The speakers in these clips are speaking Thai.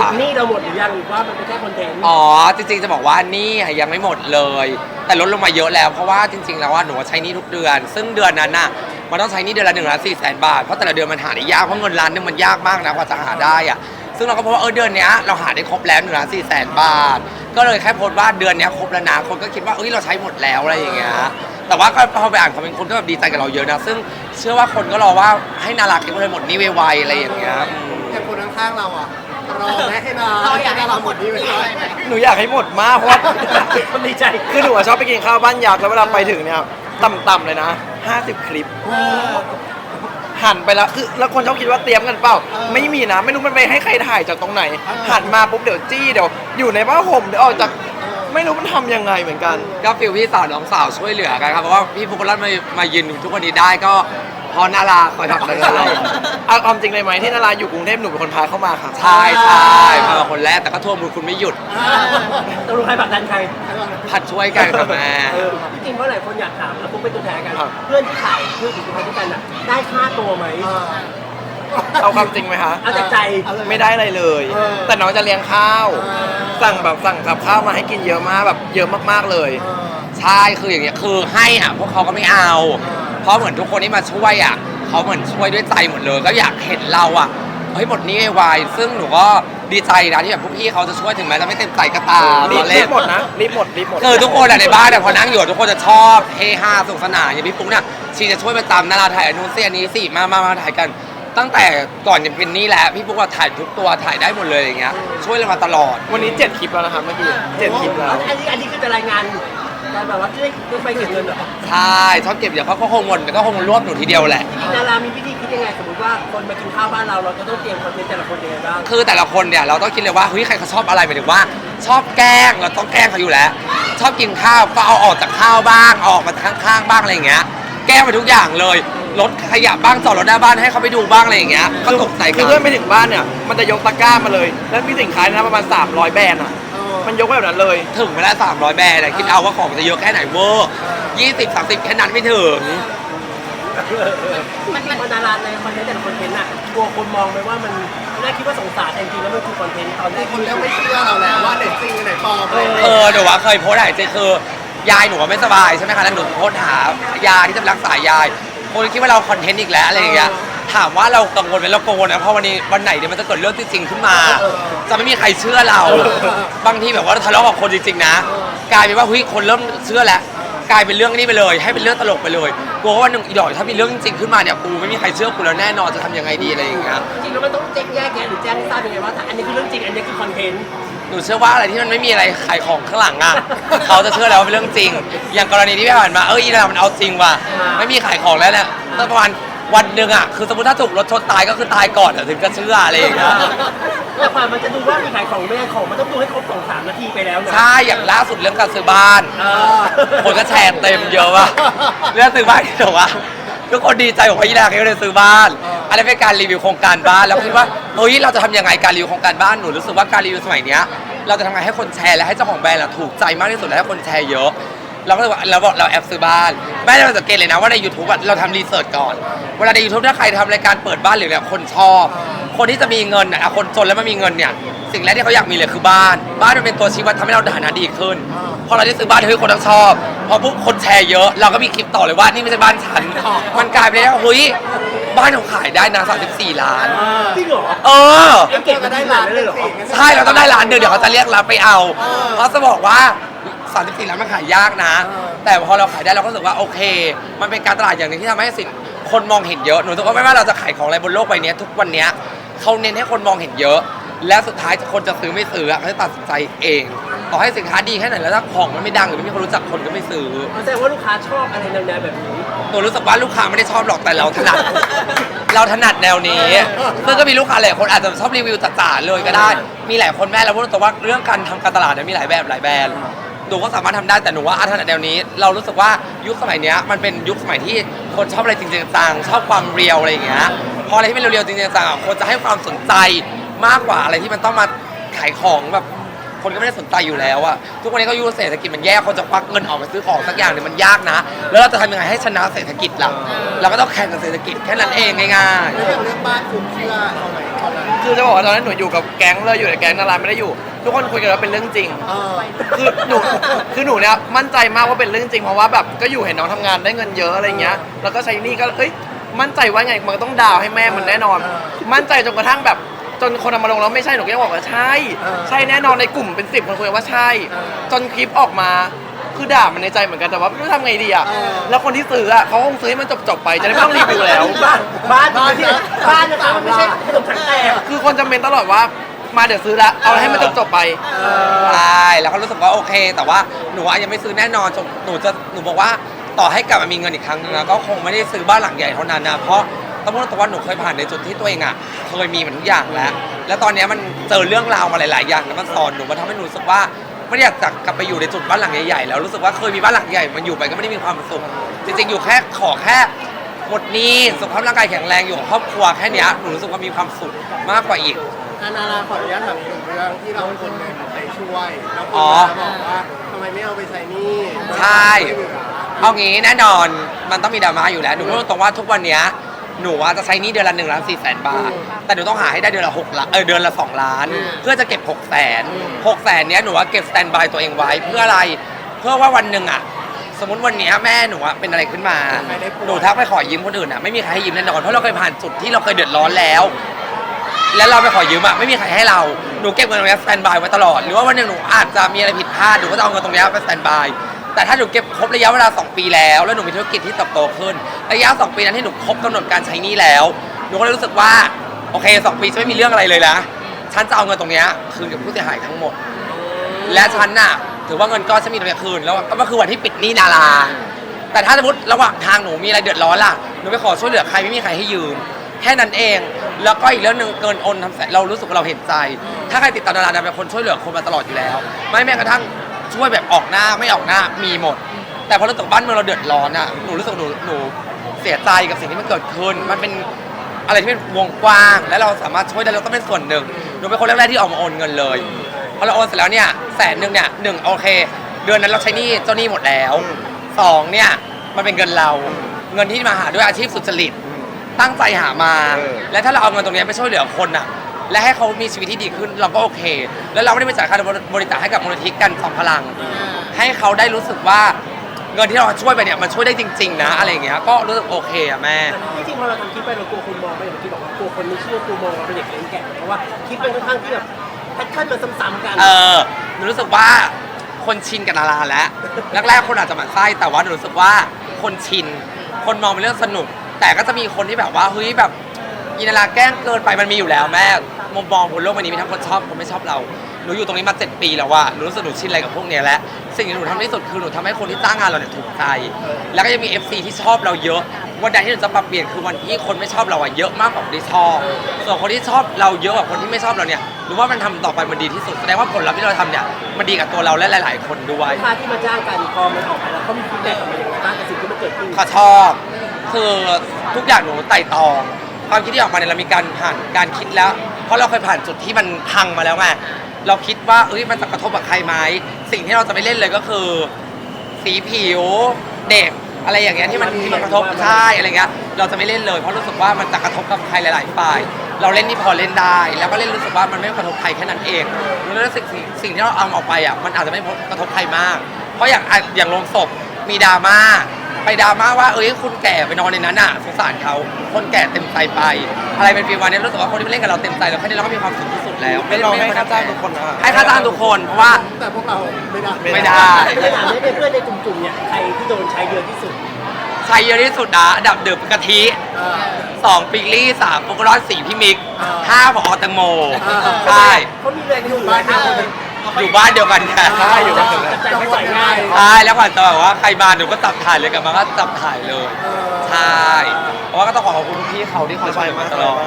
รุปหนี่เราหมดหรือยังหรือว่ามันเป็นแค่คอนเทนต์อ๋อจริงๆจะบอกว่าหนี่ยังไม่หมดเลย แต่ลดลงมาเยอะแล้วเพราะว่าจริง ๆ แล้วว่าหนูใช้หนี่ทุกเดือน ซึ่งเดือนนั้นน่ะมันต้องใช้หนี่เดือนละหนึ่งล้านสี่แสนบาทเพราะแต่ละเดือนมันหาได้ยากเพราะเงินล้านหนึงมันยากมากนะกว่าจะหาได้อะซึ่งเราก็พบว่าเออเดือนเนี้ยเราหาได้ครบแล้วหนึ่งล้านสี่แสนบาท ก็เลยแค่โพสต์ว่าเดือนเนี้ยครบแล้วนะคนก็คิดว่าเอ้ยเราใช้หมดแล้วอะไรอย่างเงี้ยแต่ว่าก็พอไปอ่านคอมเมนต์คนก็แบบดีใจกับเราเยอะนะซึ่งเชื่อว่าคนก็รอว่าให้นาราเก็บเลยหมดหนี้ไวๆอะไรอย่างเงี้ยอืมอย่างคนข้างๆเราอะ รอไหมให้นาให้นาเราหมดนี้ไปเลยหนูอยากให้หมดมากเพราะว่ามันดีใจคือหนูอะชอบไปกินข้าวบ้านยักษ์แล้วเวลาไปถึงเนี่ยต่ำๆเลยนะ 50 คลิป หันไปแล้วคือแล้วคนชอบคิดว่าเตรียมกันเปล่า ไม่มีนะ ไม่รู้มันไปให้ใครถ่ายจากตรงไหน หันมาปุ๊บเดี๋ยวจี้เดี๋ยว อยู่ในผ้าห่มเดี๋ยวออกจากไม่รู้มันทำยังไงเหมือนกัน ก็ฟิลพี่สาวน้องสาวช่วยเหลือกันครับเพราะว่าพี่ฟุกรัตน์มามายืนทุกวันนี้ได้ก็ เพอนาราคอยทำอะไรกันเราเอาความจริงเลยไหมที่นาราอยู่กรุงเทพหนูเป็นคนพาเข้ามาค่ะใช่ใช่มาคนแรกแต่ก็ทั่วมือคุณไม่หยุด ตกลงใครผลักดันใครพัดช่วยกันค่ะแม่ เออจริงๆเพราะหลายคนอยากถามแล้วพวกเป็นตัวแทนกัน ครับ เพื่อนที่ถ่ายเพื่อนที่ถ่ายด้วยกันน่ะได้ค่าตัวไหมเอาความจริงไหมคะ เอาจากใจ ไม่ได้อะไรเลยเออแต่น้องจะเลี้ยงข้าว สั่งแบบสั่งกับข้าวมาให้กินเยอะมากแบบเยอะมากๆเลย ใช่คืออย่างเงี้ยคือให้อะพวกเขาก็ไม่เอา เพราะเหมือนทุกคนที่มาช่วยอะเขาเหมือนช่วยด้วยใจหมดเลย ก็อยากเห็นเราอะเฮ้ยหมดหนี้ไวๆซึ่งหนูก็ดีใจนะที่แบบพวกพี่เขาจะช่วยถึงแม้จะไม่เต็มใจก็ตามรีตบอนรีเล่บนหมดนะรีบหมดรีบหมด คือทุกคนอะในบ้านเนี่ยพอนั่งอยู่ทุกคนจะชอบเฮฮาสนุกสนานอย่างพี่ปุ๊กเนี่ยชีจะช่วยประจำนาราถ่ายอนนุนเสียนี้สิมามามาถ่ายกัน ตั้งแต่ก่อนจะเป็นนี่แหละพี่ปุ๊กก็ถ่ายทุกตัวถ่ายได้หมดเลยอย่างเงี้ยช่วยเรามาตลอดวันนี้เจ็ดคลิปแล้วนะครับเมื่อกี้เจ็ดคลิปแล้ว อันนี้อันนี้คือจะรายงาน การแบบว่าได้ได้ไปเก็บเงินเหรอใช่ชอบเก็บเดี๋ยวเขาก็คงหมดก็คงรวบหนูทีเดียวแหละ จริงๆดารามีวิธีคิดยังไงสมมติว่าคนมากินข้าวบ้านเราเราจะต้องเตรียมคอนเทนต์แต่ละคนยังไงบ้างคือแต่ละคนเนี่ยเราต้องคิดเลยว่าเฮ้ยใครเขาชอบอะไรหมายถึงว่า ชอบแกล้งเราต้องแกล้งเขาอยู่แล้ว ชอบกินข้าวก็เอาออกจากข้าวบ้างเอาออกมาข้างๆบ้างอะไรอย่างเงี้ย แกล้งไปทุกอย่างเลยรถขยะบ้างจอดรถหน้าบ้านให้เขาไปดูบ้างอะไรอย่างเงี้ยก็ตกใจคืกัอนเพื่อนไปถึงบ้านเนี่ย มันจะยกตะกร้ามาเลย แล้วมีสินค้านะประมาณ 300 แบรนด์อะ มันยกไว้แบบนั้นเลย ถึงไปแล้ว300 แบรนด์อะคิดเอาว่าของมันจะเยอะแค่ไหนเวอร์20 30แค่นั้นไม่ถึง มันมันดาราในคอนเทนต์แต่ละคอนเทนต์อะกลัวคนมองไปว่ามันแรกคิดว่าสงสารแต่จริงๆแล้วมันคือคอนเทนต์ตอนแรแต่กคนเริ่มไม่เชื่อเราแล้วว่าไหนจริงไหนปลอมอะไรอย่างเอเงี้ยอหนูว่าเคยโพสต์หายใจคือยายหนูว่าไม่สบายใช่ไหมคะแล้วหนูโพสต์หายาที่จะรักษายายคนคิดว่าเราคอนเทนต์อีกแล้วอะไรอย่างเงี้ย ถามว่าเรากังวลไหมเรากังวลนะเพราะวันนี้วันไหนเดี๋ยวมันจะเกิดเรื่องจริงๆขึ้นมา จะไม่มีใครเชื่อเรา บางทีแบบว่าเราทะเลาะกับคนจริงๆนะ กลายเป็นว่าเฮ้ยคนเริ่มเชื่อแล้วกลายเป็นเรื่องนี้ไปเลย ให้เป็นเรื่องตลกไปเลยกลัวว่าวันหนึ่งอีดอกถ้ามีเรื่องจริงๆขึ้นมาเนี่ยกูไม่มีใครเชื่อกูแล้วแน่นอนจะทำยังไงดีอะไรอย่างเงี้ยจริงๆแล้วมันต้องแจ้งแยกแยะหรือแจ้งให้ทราบยังไงว่าถ้าอันนี้คือเรื่องจริงอันนี้คือคอนเทนต์หนูเชื่อว่าอะไรที่มันไม่มีอะไรขายของข้างหลังอะ เขาจะเชื่อแล้วว่าเป็นเรื่องจริง อย่างกรณีที่ผ่านมาเอออีนามันเอาจริงว่ะไม่มีขายของแล้วเนี่ยตั้งประมาณ วันหนึ่งอะคือสมมติถ้าถูกรถชนตายก็คือตายก่อนอะถึงจะเชื่ออะไรอย่างเงี้ยแต่ความมันจะดูว่ามีขายของไม่ขายของมันต้องดูให้ครบสองสามนาทีไปแล้วนะใช่อย่างล่าสุดเรื่องการซื้อบ้าน เออคนก็แชร์เต็มเยอะว่ะเรื่องซื้อบ้านที่บอกว่าทุกคนดีใจบอกว่าอีนาเขาได้ซื้อบ้านอันนี้นเป็นการรีวิวโครงการบ้านแล้วคิดว่าเฮ้ยเราจะทำยังไงการรีวิวโครงการบ้านหนูรู้สึกว่าการรีวิวสมัยเนี้ย เราจะทำไงให้คนแชร์และให้เจ้าของแบรนด์อะถูกใจมากที่สุดและให้คนแชร์เยอะ เราก็เลยว่าเราบอกเราแอบซื้อบ้านแม่เราสังเกตเลยนะว่าใน YouTube อะเราทำรีเสิร์ชก่อน เวลาใน YouTube ถ้าใครทำรายการเปิดบ้านหรืออะไรคนชอบ คนที่จะมีเงินอะคนจนแล้วไม่มีเงินเนี่ยสิ่งแรกที่เขาอยากมีเลยคือบ้าน บ้านมันเป็นตัวชี้วัดทำให้เราฐานะดีขึ้นพอเราได้ซื้อบ้านเฮ้ยคนต้องชอบพอปุ๊บคนแชร์เยอะ เราก็มีคลิปต่อเลยว่านี่ไม่ใช่บ้านฉันมันกลายเป็นว่าเฮ้ยบ้านของขายได้นะ34ล้าน จริงเหรอเออเอ็มเก็บมาได้ขนาดนั้นเลยเหรอ ใช่เราต้องได้ล้านหนึ่งเดี๋ยวเขาจะเรียกรับไปเอา เพราะจะบอกว่า 34ล้านมันขายยากนะ แต่พอเราขายได้เราก็รู้สึกว่าโอเค มันเป็นการตลาดอย่างหนึงที่ทำให้สินคนมองเห็นเยอะหนูรู้สึกว่าไม่ว่าเราจะขายของอะไรบนโลกใบนี้ทุกวันเนี้ยเขาเน้นให้คนมองเห็นเยอะ และสุดท้ายคนจะซื้อไม่ซื้ออะเขาจะตัดสินใจเอง ต่อให้สินค้าดีแค่ไหนแล้วถ้าของมันไม่ดังหรือไม่มีคนรู้จักคนก็ไม่ซื้อแสดงว่าลูกค้าชอบอะไรแนวๆแบบนี้ หนูรู้สึกว่าลูกค้าไม่ได้ชอบหรอกแต่เราถนัด เราถนัดแนวนี้ซึ่งก็มีลูกค้าหลายคนอาจจะชอบรีวิวจ๋าๆเลยก็ได้ มีหลายคนแม่เราพูดตรงว่าเรื่องการทำการตลาดเนี่ยมีหลายแบบหลายแบรนด์ หนูก็สามารถทำได้แต่หนูว่าอาถนัดแนวนี้ เรารู้สึกว่ายุคสมัยเนี้ยมันเป็นยุคสมัยที่คนชอบอะไรจริงๆจังๆชอบความเรียวอะไรอย่างเงี้ยพออะไรที่เป็นเรียวๆจริงๆจังๆอะคนจะให้ความสนใจมากกว่าอะไรที่มันต้องมาขายของแบบคนก็ไม่ได้สนใจอยู่แล้วอะทุกวันนี้ก็ยุคเศรษฐกิจมันแย่คนจะควักเงินออกมาซื้อของสักอย่างเนี่ยมันยากนะ แล้วเราจะทำยังไงให้ชนะเศรษฐกิจล่ะเราก็ต้องแข่งกับเศรษฐกิจแค่นั้นเองง่ายแล้วอย่างเรื่องบ้านคุณเชื่อเราไหมตอนนั้นคือจะบอกว่าตอนนั้นหนูอยู่กับแก๊งเลยอยู่ในแก๊งนาราไม่ได้อยู่ ทุกคนคุยกันว่าเป็นเรื่องจริง เออคือหนูคือหนูเนี่ยมั่นใจมากว่าเป็นเรื่องจริง เพราะว่าแบบก็อยู่เห็นน้องทำงานได้เงินเยอะอะไรเงี้ย แล้วก็ใช้หนี่ก็เอ้ยมั่นใจว่าไงมันก็ต้องดาวให้แม่มันแน่นอน มั่นใจจนกระทั่งแบบ จนคนเอามาลงแล้วไม่ใช่หนูก็ยังบอกว่าใช่ ใช่แน่นอนในกลุ่มเป็นสิบคนคุยกันว่าใช่ จนคลิปออกมาคือด่ามันในใจเหมือนกันแต่ว่าไม่รู้ทำไงดีอะแล้วคนที่ซื้ออะเขาคงซื้อให้มันจบๆไปจะได้ไม่ต้องรีวิวแล้ว บ้านบ้านบ้านที่บ้านนะครับมันไม่ใช่ขนมถังแตก คือคนจะเมนตลอดว่า มาเดี๋ยวซื้อละเอาให้มันจบๆไป ใช่แล้วก็รู้สึกว่าโอเค แต่ว่าหนูอะยังไม่ซื้อแน่นอนจนหนูจะหนูบอกว่าต่อให้กลับมามีเงินอีกครั้งนึงนะก็คงไม่ได้ซื้อบ้านหลังใหญ่เท่านั้นนะเพราะต้องพูดตรงๆว่าหนูเคยผ่านในจุดที่ตัวเองอะเคยมีมันทุกอย่างแล้ว แล้วตอนเนี้ยมันเจอเรื่องราวมาหลาย ๆ อย่างแล้วมันสอนหนูมันทำให้หนูรู้สึกว่าไม่ได้อยากจะกลับไปอยู่ในจุดบ้านหลังใหญ่ๆแล้วรู้สึกว่าเคยมีบ้านหลังใหญ่มันอยู่ไปก็ไม่ได้มีความสุขจริงๆอยู่แค่ขอแค่ หมดหนี้สุขภาพร่างกายแข็งแรงอยู่กับครอบครัวแค่เนี้ยหนูรู้สึกว่ามีความสุขมากกว่าอีก อานาราขออนุญาตถามอีกหนึ่งเรื่องที่เราเป็นคนไปช่วยแล้วคนอ๋อมาบอกว่าทำไมไม่เอาไปใช้หนี้ใช่ เอางี้แน่นอนมันต้องมีดราม่าอยู่แล้ว หนูพูดตรงๆว่าทุกวันเนี้ยหนูว่าจะใช้หนี้เดือนละหนึ่งล้านสี่แสนบาท แต่หนูต้องหาให้ได้เดือนละหกล้านเออเดือนละสองล้าน เพื่อจะเก็บหกแสนหกแสนเนี้ยหนูว่าเก็บสแตนบายตัวเองไว้เพื่ออะไร เพื่อว่าวันหนึ่งอะ สมมติวันเนี้ยแม่หนูอะเป็นอะไรขึ้นมาหนูทักไปขอยืมคนอื่นอะไม่มีใครให้ยืมแน่นอนเพราะเราเคยผ่านจุดที่เราเคยเดือดร้อนแล้ว แล้วเราไปขอยืมอะไม่มีใครให้เราหนูเก็บเงินตรงเนี้สแตนบายไว้ตลอด หรือว่าวันหนึ่งหนูอาจจะมีอะไรผิดพลาดหนูก็จะเอาเงินตรงเนี้ยไปสแตนบายแต่ถ้าหนูเก็บครบระยะเวลา 2 ปีแล้ว แล้วหนูมีธุรกิจที่เติบโตขึ้น ระยะ 2 ปีนั้นที่หนูครบกำหนดการใช้หนี้แล้วหนูก็เลยรู้สึกว่าโอเค2ปีจะไม่มีเรื่องอะไรเลยนะฉันจะเอาเงินตรงเนี้ยคืนกับผู้เสียหายทั้งหมด และฉันน่ะ ถือว่าเงินก้อนฉันมีตรงเนี้ยคืนแล้วก็คือวันที่ปิดหนี้นารา แต่ถ้าสมมติระหว่างทางหนูมีอะไรเดือดร้อนล่ะหนูไปขอช่วยเหลือใครไม่มีใครให้ยืม แค่นั้นเอง แล้วก็อีกเรื่องหนึ่งเกินโอนทำแสนเรารู้สึกว่าเราเห็นใจ ถ้าใครติดตามดาราเนี่ยเป็นคนช่วยเหลือคนมาตลอดอยู่แล้ว ไม่แม้กระทั่งช่วยแบบออกหน้าไม่ออกหน้ามีหมด แต่พอเราตกบ้านเมืองเราเดือดร้อนอะหนูรู้สึกหนูหนูเสียใจกับสิ่งที่มันเกิดขึ้น มันเป็นอะไรที่เป็นวงกว้าง และเราสามารถช่วยได้เราต้องเป็นส่วนหนึ่งหนูเป็นคนแรกๆที่ออกมาโอนเงินเลย พอเราโอนเสร็จแล้วเนี่ยแสนหนึ่งเนี่ยหนึ่งโอเค เดือนนั้นเราใช้หนี้เจ้าหนี้หมดแล้วสองเนี่ยมันเป็นเงินเรา เงินที่มาหาด้วยอาชีพสุจริต ตั้งใจหามาและถ้าเราเอาเงินตรงนี้ไปช่วยเหลือคนอะ และให้เขามีชีวิตที่ดีขึ้นเราก็โอเค แล้วเราไม่ได้ไปจ่ายค่าบริจาคให้กับมูลนิธิกันสองพลัง ให้เขาได้รู้สึกว่าเงินที่เราช่วยไปเนี่ยมันช่วยได้จริง ๆ นะ อะไรอย่างเงี้ยก็รู้สึกโอเคอะแม่ ที่จริงพอเราทำคลิปไปเรากลัวคนมองไปอย่างที่บอกว่ากลัวคนไม่เชื่อกลัวมองเราเป็นเด็กเลี้ยงแกะเพราะว่าคลิปเป็นค่อนข้างที่แบบแพทเทิร์นมันซ้ำๆกัน เออหนูรู้สึกว่าคนชินกับดาราแล้วแรกๆคนอาจจะหมั่นไส้แต่ว่าหนูรู้สึกว่าคนชิน คนมองเป็นเรื่องสนุก แต่ก็จะมีคนที่แบบว่าเฮ้ยแบบอินาราแกล้งเกินไปมันมีอยู่แล้วแม่มุมมองบนโลกใบนี้มีทั้งคนชอบคนไม่ชอบเรา หนูอยู่ตรงนี้มาเจ็ดปีแล้วว่าหนูรู้สึกหนูชินอะไรกับพวกเนี้ยแล้วสิ่งที่หนูทำที่สุดคือหนูทำให้คนที่จ้างงานเราเนี่ยถูกใจ แล้วก็ยังมี FC ที่ชอบเราเยอะ วันใดที่หนูจะปรับเปลี่ยนคือวันที่คนไม่ชอบเราอะเยอะมากกว่าคนที่ชอบ ส่วนคนที่ชอบเราเยอะกว่าคนที่ไม่ชอบเราเนี่ยหรือว่ามันทำต่อไปมันดีที่สุดแสดงว่าผลลัพธ์ที่เราทำเนี่ยมันดีกับตัวเราและหลาย ๆ คนด้วย ลูกค้าที่มาจ้างกันพอมันออกไปแล้วเขามีฟีดแบ็กกลับมาอย่างไรบ้างกับสิ่งที่มันเกิดขึ้นเขาชอบคือทุกอย่างหนูไต่ตองความคิดที่ออกมาเนี่ยเรามีการผ่านการคิดแล้ว เพราะเราเคยผ่านจุดที่มันพังมาแล้วไง เราคิดว่าเอ้ยมันจะกระทบกับใครไหมสิ่งที่เราจะไปเล่นเลยก็คือ สีผิวเด็กอะไรอย่างเงี้ยที่มันที่มันกระทบใช่อะไรเงี้ยเราจะไม่เล่นเลยเพราะรู้สึกว่ามันจะกระทบกับใครหลาย ๆ ฝ่าย เราเล่นที่พอเล่นได้ แล้วก็เล่นรู้สึกว่ามันไม่กระทบใครแค่นั้นเองแล้วสิ่งสิ่งสิ่งที่เราเอาออกไปอะมันอาจจะไม่กระทบใครมาก เพราะอย่างอะอย่างลงศพมีดราม่า ไปดราม่าว่าเอ้ยคุณแก่ไปนอนในนั้นอะสงสารเขาคนแก่เต็มใจไป อะไรเป็นฟีลวันนี้รู้สึกว่าคนที่มาเล่นกับเราเต็มใจแล้วแค่นี้เราก็มีความสุขที่สุดแล้วไม่เราให้ค่าจ้างทุกคนนะให้ค่าจ้างทุกคนเพราะว่าแต่พวกเราไม่ได้ไม่ได้ในถามในเพื่อนในกลุ่มๆเนี่ยใครที่โดนใช้เยอะที่สุดใช้เยอะที่สุดนะอันดับเดื่มกะทิสองปิกลี่สามโปกรอนสี่พี่มิกห้าพอแตงโมใช่เขามีแรงอยู่บ้านเดียวกัน อยู่บ้านเดียวกันค่ะใช่อยู่บ้านใจไม่ใส่ง่ายใช่แล้วก่อนจะแบบว่าใครมาหนูก็จับถ่ายเลยกลับมาก็จับถ่ายเลยเออใช่เพราะว่าก็ต้องขอขอบคุณพี่เขาที่เขาช่วยมาตลอด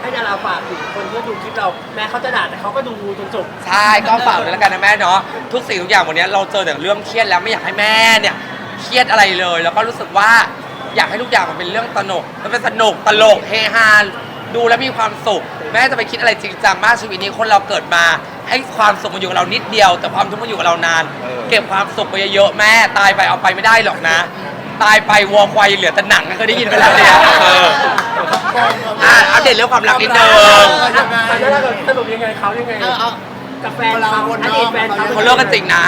ให้ดาราฝากถึงคนที่ดูคลิปเราแม้เขาจะด่าแต่เขาก็ดูจนจบใช่ก็ฝากด้วยแล้วกันนะแม่เนาะทุกสิ่งทุกอย่างวันนี้เราเจอแต่เรื่องเครียดแล้วไม่อยากให้แม่เนี่ยเครียดอะไรเลย แล้วก็รู้สึกว่าอยากให้ทุกอย่างมันเป็นเรื่องตลกมันเป็นสนุกตลกเฮฮาดูแล้วมีความสุข แม่จะไปคิดอะไรจริงจังมากชีวิตนี้คนเราเกิดมา ให้ความสุขมันอยู่กับเรานิดเดียว แต่ความทุกข์มันอยู่กับเรานานเก็บความสุขไปเยอะๆแม่ตายไปเอาไปไม่ได้หรอกนะ ตายไปวัวควายเหลือแต่หนังเคยได้ยินไปแล้วเนี่ยเอออะอัปเดตเรื่องความรักนิดนึงตอนนั้นเราสรุปยังไงเขายังไงเออเอากับแฟนเขาอดีตแฟนเขาเขาเลิกกันจริงนะ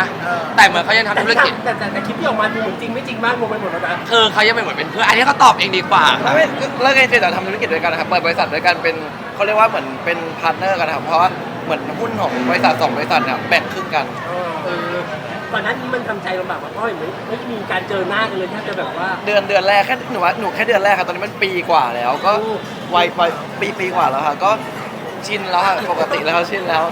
แต่เหมือนเขายังทำธุรกิจ แต่แต่แต่คลิปที่ออกมาดูเหมือนจริงไม่จริงมากงงไปหมดแล้วนะคือเขายังเป็นเหมือนเป็นเพื่อนอันนี้เขาตอบเองดีกว่าค่ะไม่เลิกกันจริงแต่ทำธุรกิจด้วยกันนะครับเปิดบริษัทด้วยกันเป็นเขาเรียกว่าเหมือนเป็นพาร์ทเนอร์กันนะครับเพราะว่า เหมือนหุ้นของบริษัทสองบริษัทเนี่ยแบ่งครึ่งกัน เออก่อนหน้านี้มันทำใจลำบากมากเพราะเห็นไหมไม่มีการเจอหน้ากันเลยแทบจะแบบว่า เดือนเดือนแรกแค่หนูว่าหนูแค่เดือนแรกครับตอนนี้มันปีกว่าแล้ว ก็โอ้วัยวัยปีปีกว่าแล้วค่ะก็ชินแล้วค่ะปกติแล้วชินแล้ว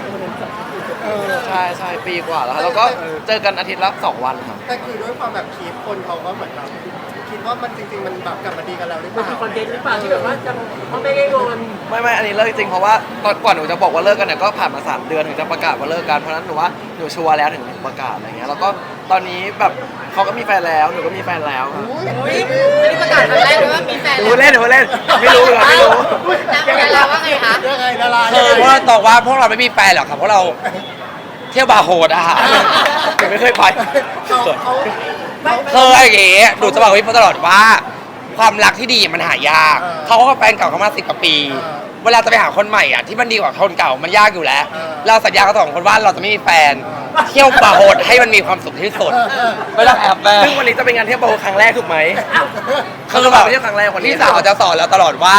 เออ ใช่ใช่ปีกว่าแล้วค่ะแล้วก็เจอกันอาทิตย์ละสองวันครับ แต่คือด้วยความแบบคลิปคนเขาก็เหมือนแบบคิด ว่ามันจริงๆมันแบบกลับมาดีกันแล้วหรือเปมันล่าคือคอนเทนต์หรือเปล่าที่แบบว่าจะพ่อแม่ได้งอนไม่ไม่อันนี้เลิกจริงเพราะว่าตอนก่อนหนูจะบอกว่าเลิกกันเนี่ยก็ผ่านมาสามเดือนถึงจะประกาศว่าเลิกกันเพราะฉะนั้นหนูว่าหนูชัวร์แล้วถึงประกาศอะไรเงี้ยแล้วก็ตอนนี้แบบเขาก็มีแฟนแล้วหนูก็มีแฟนแล้วครับอุ้ยไม่ได้ประกาศครั้งแรกเลยว่ามีแฟนหนูแล้วเล่นหนูเล่นไม่รู้เหรอไม่รู้แล้วแฟนเราว่าไงคะยังไงดาราคือพวกเราตอบว่าพวกเราไม่มีแฟนหรอกครับเพราะเราเที่ยวบาร์โฮดอะค่ะหนูไม่เคยไป เขาเขา เคยอย่างงี้หนูจะบอกพี่ตลอดว่า ความรักที่ดีมันหายากเขาก็แฟนเก่าเขามาสิบกว่าปีเวลาจะไปหาคนใหม่อะที่มันดีกว่าคนเก่ามันยากอยู่แล้วเราสัญญากับสองคนว่าเราจะไม่มีแฟนเที่ยวบาร์โฮดให้มันมีความสุขที่สุดไม่ต้องแอบแฝงซึ่งวันนี้จะเป็นงานเที่ยวโบครั้งแรกถูกไหมคือแบบไม่ใช่ครั้งแรกวันนี้พี่สาวจะสอนเราตลอดว่า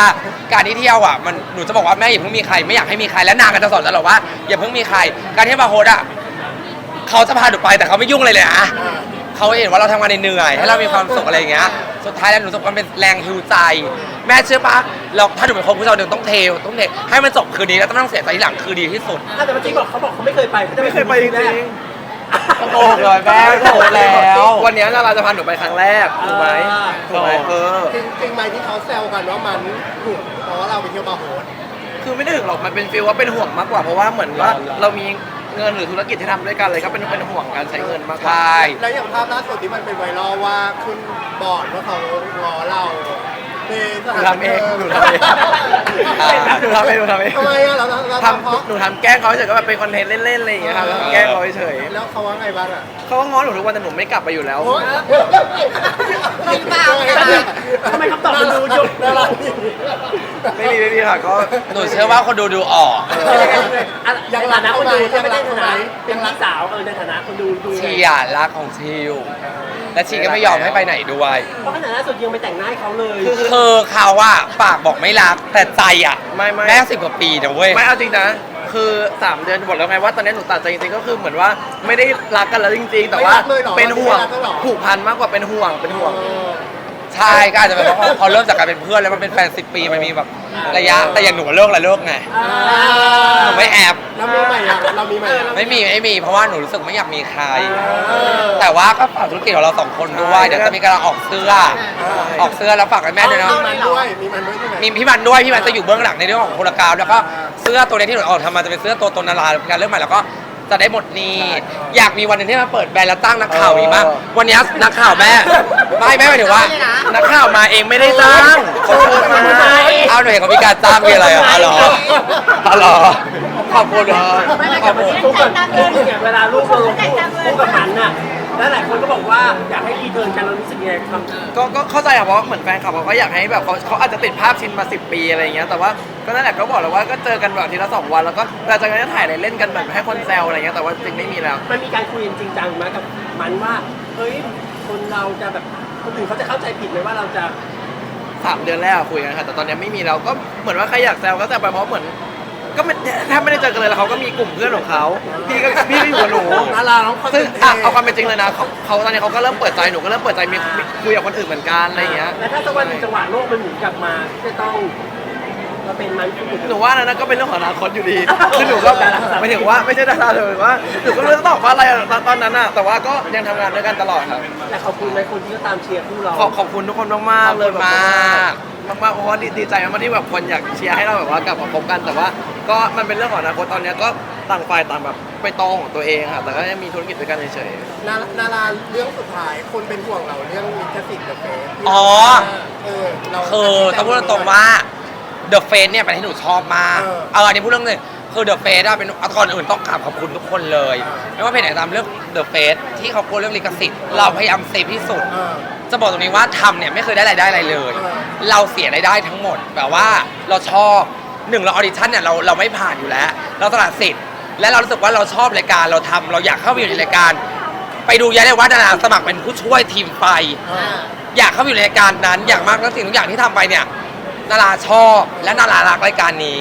การที่เที่ยวอะมันหนูจะบอกว่าแม่อย่าเพิ่งมีใครไม่อยากให้มีใครและนางก็จะสอนตลอดว่าอย่าเพิ่งมีใคร การเที่ยวบาร์โฮดอะเขาจะพาหนูไปแต่เขาไม่ยุ่งเลยเลยนะ เขาเห็นว่าเราทำงานเหนื่อยให้เรามีความสุขอะไรอย่างเงี้ย สุดท้ายแล้วหนูรู้สึกว่ามันเป็นแรงฮิวใจ แม่เชื่อปะเราถ้าหนูเป็นคนผู้ชายหนูต้องเทต้องเทให้มันจบคืนนี้แล้วต้องไม่ต้องเสียใจทีหลังคือดีที่สุดถ้าแต่เมื่อกี้บอกเขาบอกเขาไม่เคยไปขาจะไม่เคยไปจริงโกหกเลยแม่โกหกแล้ววันนี้นาราจะพาหนูไปครั้งแรกถูกไหมถูกไหมเออจริงจริงไหมที่เขาแซวกันว่ามันถูกเพราะว่าเราไปเที่ยวบาร์โฮสคือไม่ได้ถึงหรอกมันเป็นฟีลว่าเป็นห่วงมากกว่าเพราะว่าเหมือนว่าเรามี เงินหรือธุรกิจที่ทำด้วยกันเลยก็เป็นเป็นห่วงการใช้เงินมากกใชว่า่แล้วอย่างภาพล่าสุดที่มันเป็นไวรัลว่าขึ้นบอร์ดว่าเขาง้อเราในสหนูถานทำเองบันหนูทิทำเอง หนูทำเองหนูทำเองทำไมอะเราเราเราทำเพราะทำหนูทำแกล้งเขาเฉยก็แบบเป็นคอนเทนต์เล่นๆอะไรอย่างเงี้ยครับแล้วแกล้งเขาเฉยแล้วเขาว่าไงบ้างอะเขาก็ง้อหนูทุกวันแต่หนูไม่กลับไปอยู่แล้ว โอ๊ยจริงเปล่าทำไมคำตอบมันดูหยุดดาราไม่มีไม่มีค่ะก็หนูเชื่อว่าคนดูดูออกยังฐานะคนดูถ้าไม่ได้ฐานะเป็นพี่สาวเออในฐานะคนดูดูชีอะรักของชิวและชีก็ไม่ยอมให้ไปไหนด้วยเพราะขนาดล่าสุดยังไปแต่งหน้าให้เขาเลยคือเขาอะปากบอกไม่รักแต่ใจอะไม่ไม่ แม่สิบกว่าปีนะเว้ย ไม่เอาจริงนะ คือ 3 เดือนบอกแล้วไงว่าตอนนี้หนูตัดใจจริงๆก็คือเหมือนว่าไม่ได้รักกันแล้วจริง ๆ แต่ว่าเป็นห่วงผูกพันมากกว่าเป็นห่วงเป็นห่วง ใช่ก็อาจจะเป็นเพราะเขาเขาเริ่มจากการเป็นเพื่อนแล้วมันเป็นแฟนสิบปีมันมีแบบระยะแต่อย่างหนูเลิกละเลิกไงหนูไม่แอบแล้วมีใหม่อะเรามีใหม่อะไม่มีไม่มีเพราะว่าหนูรู้สึกไม่อยากมีใคร แต่ว่าก็ฝากธุรกิจของเราสองคนด้วยเดี๋ยวจะมีการออกเสื้อ ออกเสื้อแล้วฝากให้แม่ด้วยนะมีมันด้วยมีมันด้วยใช่ไหมมีพี่มันด้วยพี่มันจะอยู่เบื้องหลังในเรื่องของโครงการแล้วก็เสื้อตัวนี้ที่หนูออกทำมาจะเป็นเสื้อตัวตนนาราเป็นการเริ่มใหม่แล้วก็ จะได้หมดหนี้ อยากมีวันหนึงที่มาเปิดแบรนด์แล้วตั้งนักข่าวอีกมากวันนี้นักข่าวแม่ไม่แม่หมายถึงว่า นักข่าวมาเองไม่ได้จ้างเขาเชิญมาเอาหนูเห็นเขามีการจ้างมีอะไรอะอ๋อเหรออ๋อเหรอขอบคุณเลยขอบคุณทุกคนเนี่ยเวลาลูกเราลงคู่กับมันน่ะ แล้วหลายคนก็บอกว่าอยากให้รีเทิร์นกันเรารู้สึกยังไงคำก็ก็เข้าใจอะเพราะเหมือนแฟนคลับเขาก็อยากให้แบบเขาเขาอาจจะติดภาพชินมา 10 ปีอะไรอย่างเงี้ยแต่ว่าก็นั่นแหละก็บอกแล้วว่าก็เจอกันแบบทีละสองวันแล้วก็เราจะงั้นถ่ายอะไรเล่นกันแบบให้คนแซวอะไรเงี้ยแต่ว่าจริงไม่มีแล้ว มันมีการคุยกันจริงจังไหมกับมันว่าเฮ้ยคนเราจะแบบคนอื่นเขาจะเข้าใจผิดไหมว่าเราจะ สามเดือนแรกอะคุยกันค่ะแต่ตอนนี้ไม่มีแล้วก็เหมือนว่าใครอยากแซวก็แซวไปเพราะเหมือน ก็ไม่แทบไม่ได้เจอกันเลยแล้วเขาก็มีกลุ่มเพื่อนของเขาพี่ก็พี่ก็อยู่กับหนูดาราน้องคนซึ่งอะเอาความเป็นจริงเลยนะเขาเขาตอนนี้เขาก็เริ่มเปิดใจหนูก็เริ่มเปิดใจมีมีคุยกับคนอื่นเหมือนกันอะไรอย่างเงี้ย แล้วถ้าสักวันหนึ่งจังหวะโลกมันหมุนกลับมาจะต้องมาเป็นมันคนอื่นหนูว่านะนั่นก็เป็นเรื่องของอนาคตอยู่ดีคือหนูก็หมายถึงว่าไม่ใช่ดาราเลยว่าหนูก็ไม่รู้จะตอบว่าอะไรอะตอนตอนนั้นอะแต่ว่าก็ยังทำงานด้วยกันตลอดครับ แต่ขอบคุณในคนที่ก็ตามเชียร์คู่เรา ขอบขอบคุณทุกคนมากๆเลยขอบคุณมาก แบบ มากๆเพราะว่าดีดีใจมากๆที่แบบคนอยากเชียร์ให้เราแบบว่ากลับมาพบกันแต่ว่า ก็มันเป็นเรื่องของอนาคตตอนเนี้ยก็ต่างฝ่ายต่างแบบไปโตของตัวเองค่ะแต่ก็ยังมีธุรกิจด้วยกันเฉยนานาราเรื่องสุดท้ายคนเป็นห่วงเราเรื่องลิขสิทธิ์กับเฟซอ๋อ เออเรา คือต้องพูดตรงๆว่า The Face เนี่ยเป็นที่หนูชอบมากเออเอออันนี้พูดเรื่องหนึ่งคือเดอะเฟสอะเป็นก่อนอื่นต้องกราบขอบคุณทุกคนเลยไม่ว่าเพจไหนตามเรื่องเดอะเฟสที่เขากลัวเรื่องลิขสิทธิ์เราพยายามเซฟที่สุด เออ จะบอกตรงนี้ว่าทำเนี่ยไม่เคยได้รายได้อะไรเลยเออเราเสียรายได้ทั้งหมดแบบว่าเราชอบหนึ่งเราออดิชั่นเนี่ยเราเราไม่ผ่านอยู่แล้ว เราตลาดสิทธิ์และเรารู้สึกว่าเราชอบรายการเราทำเราอยากเข้าไปอยู่ในรายการ ไปดูยายได้ว่าดาราสมัครเป็นผู้ช่วยทีมไฟ อยากเข้าไปอยู่ในรายการนั้น อย่างมากแล้วสิ่งทุกอย่างที่ทำไปเนี่ยนาราชอบและนารารักรายการนี้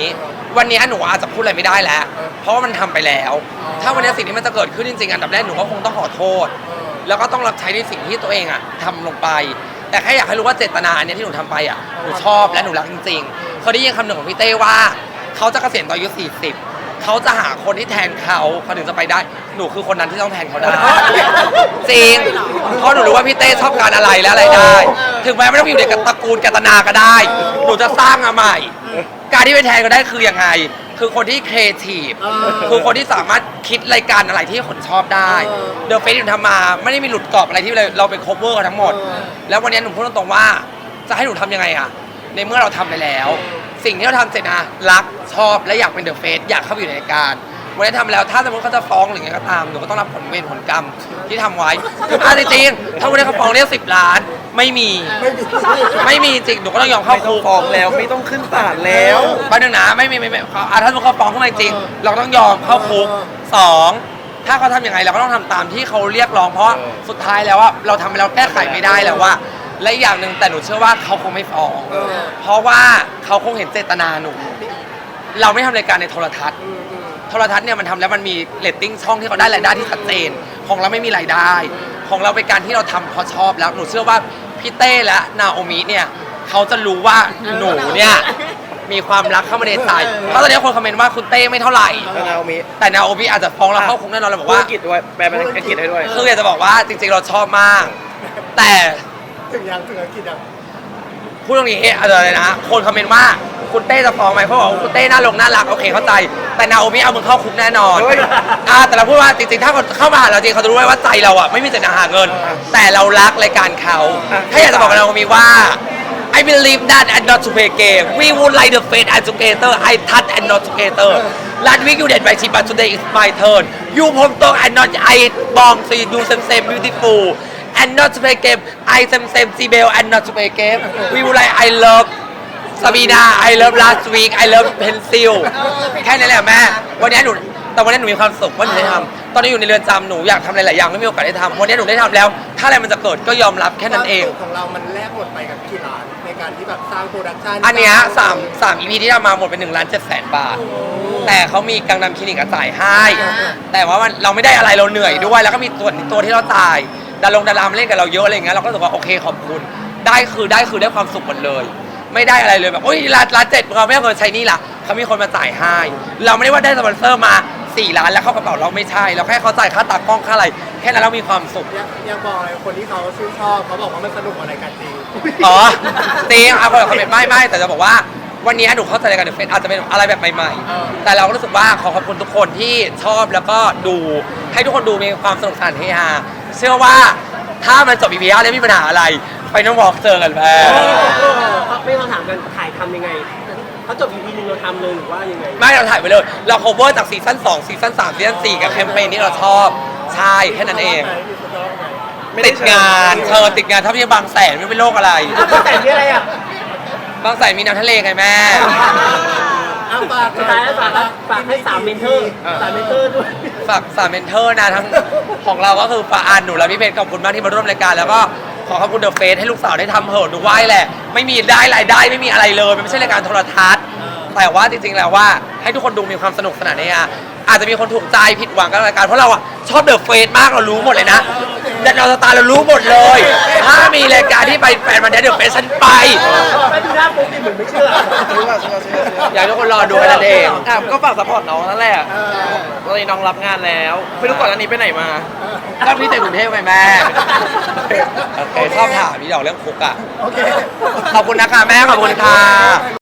วันนี้หนูอาจจะพูดอะไรไม่ได้แล้ว เพราะว่ามันทำไปแล้ว ถ้าวันนี้สิ่งที่มันจะเกิดขึ้นจริงๆอันดับแรกหนูก็คงต้องขอโทษ แล้วก็ต้องรับใช้ในสิ่งที่ตัวเองอะทำลงไป แต่แค่อยากให้รู้ว่าเจตนาอันเนี้ยที่หนูทำไปอะหนูชอบและหนูรักจริงๆเขาได้ยินคำหนึ่งของพี่เต้ว่า เขาจะเกษียณตอนอายุ 40 เขาจะหาคนที่แทนเขาเขาถึงจะไปได้หนูคือคนนั้นที่ต้องแทนเขาได้ จริงเพราะหนูรู้ว่าพี่เต้ชอบการอะไรและอะไรได้ ถึงแม้ไม่ต้องอยู่ในตระกูลกัตนาก็ได้ หนูจะสร้างมาใหม่ การที่ไปแทนก็ได้คือยังไง คือคนที่ครีเอทีฟเออคือคนที่สามารถคิดรายการอะไรที่คนชอบได้ เออเดอะเฟสที่หนูทำมาไม่ได้มีหลุดกรอบอะไรที่เลยเราเป็น cover กันทั้งหมด เออแล้ววันนี้หนูพูดตรงๆว่าจะให้หนูทำยังไงอะในเมื่อเราทำไปแล้ว สิ่งที่เราทำเสร็จนะรักชอบและอยากเป็นเดอะเฟสอยากเข้าไปอยู่ในรายการวันนี้ทำแล้วถ้าสมมติเขาจะฟ้องหรือไงก็ตามหนูก็ต้องรับผลเวรผลกรรมที่ทำไว้คืออะจริงๆถ้าวันนี้เขาฟ้องเรียกสิบล้าน ไม่มี ไม่มีไม่มีจริงหนูก็ต้องยอมเข้าไม่ต้อคุงกฟ้องแล้วไม่ต้องขึ้นศาลแล้ว แป๊บนึงนะไม่มีไม่ไม่เขาอะถ้าสมมติเขาฟ้องขึ้นมาจริงเออเราต้องยอมเข้าคุกเออสองถ้าเขาทำยังไงเราก็ต้องทำตามที่เขาเรียกร้องเพราะเออสุดท้ายแล้วว่าเราทำไปแล้วแก้ไขไม่ได้แล้วว่า และอีกอย่างหนึ่งแต่หนูเชื่อว่าเขาคงไม่ฟ้องเออเพราะว่าเขาคงเห็นเจตนาหนู เราไม่ทำรายการในโทรทัศน์อืมอืมโทรทัศน์เนี่ยมันทำแล้วมันมีเรตติ้งช่องที่เขาได้รายได้ที่ชัดเจน ของเราไม่มีรายได้ ของเราเป็นการที่เราทำเพราะชอบแล้วหนูเชื่อว่า พี่เต้และนาโอมิเนี่ยเขาจะรู้ว่าหนูเนี่ยมีความรักเข้ามาในใจเพราะตอนนี้คนคอมเมนต์ว่าคุณเต้ไม่เท่าไหร่ แล้วนาโอมิแต่นาโอมิอาจจะฟ้องเราเข้าคุกแน่นอนเราบอกว่าว่าอังกฤษด้วย แปลเป็นอังกฤษได้ด้วย คืออยากจะบอกว่าจริงๆเราชอบมาก แต่ ถึงยังถึงอังกฤษยัง พูดตรงนี้อะไรนะคนคอมเมนต์ว่าคุณเต้จะฟ้องไหมเขาบอกว่าคุณเต้น่าลงน่ารักโอเคเข้าใจ แต่นาโอมิเอามึงเข้าคุกแน่นอนเฮ้ยอ่าแต่เราพูดว่าจริงๆถ้าคนเข้ามาหาเราจริงเขาจะรู้ไว้ว่าใจเราอะไม่มีเจตนาหาเงิน แต่เรารักรายการเขาอะถ้าอยากจะบอกกับนาโอมิว่า I believe that and not to play game we would like the faith and together I touch and not together last week you did my team but today is my turn you ผมตรง and not I บอง so you do same same beautiful and not to play game I same same Sibel and not to play game we would like I love ซาบีนา I love last week I love pencil แค่นั้นแหละแม่ วันนี้หนูแต่วันนี้หนูมีความสุขว่าหนูได้ทำตอนนี้อยู่ในเรือนจำหนูอยากทำหลายๆอย่างไม่มีโอกาสได้ทำวันนี้หนูได้ทำแล้ว ถ้าอะไรมันจะเกิดก็ยอมรับแค่นั้นเองวามสุขของเรามันแลกหมดไปกับกี่ล้านในการที่แบบสร้างโปรดักชันอันเนี้ยสามสามอีพีที่ทำมาหมดเป็นหนึ่งล้านเจ็ดแสนบาท แต่เขามีกังนำคลินิกอะจ่ายให้ แต่ว่ามันเราไม่ได้อะไรเราเหนื่อยด้วย แล้วก็มีส่วนตัวที่เราจ่าย ดารงดารามาเล่นกับเราเยอะอะไรอย่างเงี้ยเราก็รู้สึกว่าโอเคขอบคุณ ได้คือได้คือได้ความสุขหมดเลย ไม่ได้อะไรเลยแบบโอ้ยร้านร้านเจ็ดเราไม่เอาเงินใช้หนี่ล่ะเขามีคนมาจ่ายให้เราไม่ได้ว่าได้สปอนเซอร์มา4ล้านแล้วเข้ากระเป๋าเราไม่ใช่เราแค่เขาจ่ายค่าตากล้องค่าอะไรแค่นั้นเรามีความสุข ยังยังบอกอะไรคนที่เขาชื่นชอบเขาบอกว่ามันสนุกกว่ารายการจริงอ๋อจริงเอาคนละคอมเมนต์ไม่ไม่แต่จะบอกว่าวันนี้หนูเข้าใจรายการเดอะเฟสอาจจะเป็นอะไรแบบใหม่เออๆแต่เราก็รู้สึกว่าขอขอบคุณทุกคนที่ชอบแล้วก็ดูให้ทุกคนดูมีความสนุกสนานเฮฮา เชื่อว่าถ้ามันจบอีพีแล้วไม่มีปัญหาอะไรไปน้องวอล์กเจอกันแพ้เขาไม่ต้องถามกันถ่ายทำยังไงเขาจบ EP หนึ่งเราทำเลยหรือว่ายังไงไม่เราถ่ายไปเลยเรา cover จากซีซั่น2ซีซั่น3ซีซั่น4กับแคมเปญที่เราชอบใช่แค่นั้นเองไม่ได้ติดงานเธอติดงานเท่าที่บางแสนไม่เป็นโรคอะไรอ้าวก็แต่งนี่อะไรอะบางแสนมีน้ำทะเลไงแม่ อ้าวฝากสุดท้ายแล้วฝากฝากให้สามเมนเทอร์สามเมนเทอร์ด้วย ฝากสามเมนเทอร์นะทั้งของเราก็คือฝากอ่านหนูและพี่เพชรขอบคุณมากที่มาร่วมรายการแล้วก็ขอขอบคุณเดอะเฟสให้ลูกสาวได้ทำเหอะหนูไหว้แหละ ไม่มีได้รายได้ไม่มีอะไรเลยมันไม่ใช่รายการโทรทัศน์ แต่ว่าจริงๆแล้วว่าให้ทุกคนดูมีความสนุกสนานเนี่ย อาจจะมีคนถูกใจผิดหวังกับรายการเพราะเราอะชอบเดอะเฟสมากเรารู้หมดเลยนะดันเราสตาร์เรารู้หมดเลย ถ้ามีรายการที่ไปแฟนมันเดอะเฟสฉันไปไปดูหน้าปุ๊บดิเหมือนไม่เชื่อเชื่อเชื่อเชื่อเชื่ออยากให้ทุกคนรอดูแค่นั้นเองอะก็ฝากซัพพอร์ตน้องนั่นแหละตอนนี้น้องรับงานแล้วไม่รู้ก่อนอันนี้ไปไหนมาก็พี่แต่กรุงเทพไปแม่โอเคชอบถามพี่ดอกเรื่องคุกอะโอเค ขอบคุณนะคะแม่ขอบคุณค่ะ